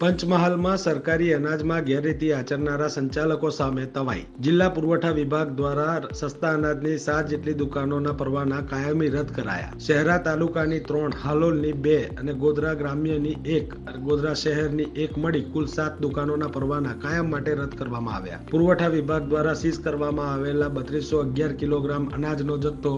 પંચમહાલમાં સરકારી અનાજમાં ગેરરીતિ આચરનારા સંચાલકો સામે તવાઈ. જિલ્લા પુરવઠા વિભાગ દ્વારા સસ્તા અનાજની સાત જેટલી દુકાનોના પરવાના કાયમી રદ કરાયા. શહેરા તાલુકાની ત્રણ, હાલોલની બે અને ગોધરા ગ્રામ્યની એક ગોધરા શહેરની એક મળી કુલ સાત દુકાનોના પરવાના કાયમ માટે રદ કરવામાં આવ્યા. પુરવઠા વિભાગ દ્વારા સીઝ કરવામાં આવેલા બત્રીસો અગિયાર કિલોગ્રામ અનાજનો જથ્થો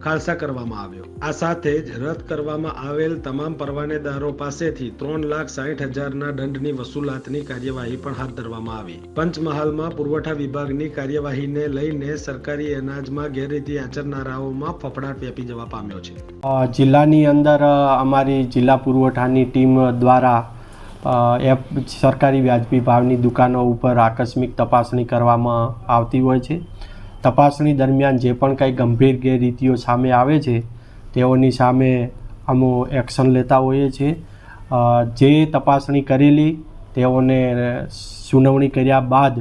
ખાલસા કરવામાં આવ્યો. આ સાથે જ રદ કરવામાં આવેલ તમામ પરવાનેદારો પાસેથી ત્રણ લાખ સાઠ હજારના દંડની વસૂલાતની કાર્યવાહી પણ હાથ ધરવામાં આવી. પંચમહાલમાં પુરવઠા વિભાગની કાર્યવાહીને લઈને સરકારી અનાજમાં ગેરરીતિ આચરનારાઓમાં ફફડાટ વ્યાપી જવા પામ્યો છે. જિલ્લાની અંદર અમારી જિલ્લા પુરવઠાની ટીમ દ્વારા એપ, સરકારી વ્યાજબી ભાવની દુકાનો ઉપર આકસ્મિક તપાસણી કરવામાં આવતી હોય છે. તપાસણી દરમિયાન જે પણ કંઈ ગંભીર ગેરરીતિઓ સામે આવે છે, તેઓની સામે અમો એક્શન લેતા હોઈએ છીએ. જે તપાસણી કરેલી, તેઓને સુનાવણી કર્યા બાદ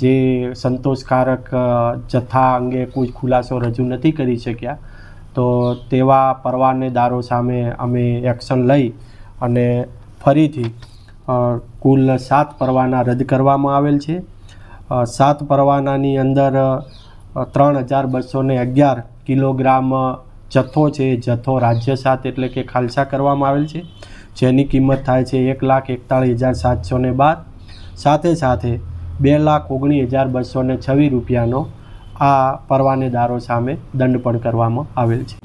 જે સંતોષકારક જથ્થા અંગે કોઈ ખુલાસો રજૂ નથી કરી શક્યા, તો તેવા પરવાનેદારો સામે અમે એક્શન લઈ અને ફરીથી કુલ સાત પરવાના રદ કરવામાં આવેલ છે. સાત પરવાનાની અંદર ત્રણ હજાર બસો અગિયાર કિલોગ્રામ જથ્થો છે જથ્થો રાજ્ય સાત એટલે કે ખાલસા કરવામાં આવેલ છે. જેની કિંમત થાય છે એક લાખ એકતાળીસ હજાર સાતસો ને બાર. સાથે સાથે બે લાખ ઓગણીસ હજાર બસો ને છવ્વીસ રૂપિયાનો આ પરવાનેદારો સામે દંડ પણ કરવામાં આવેલ છે.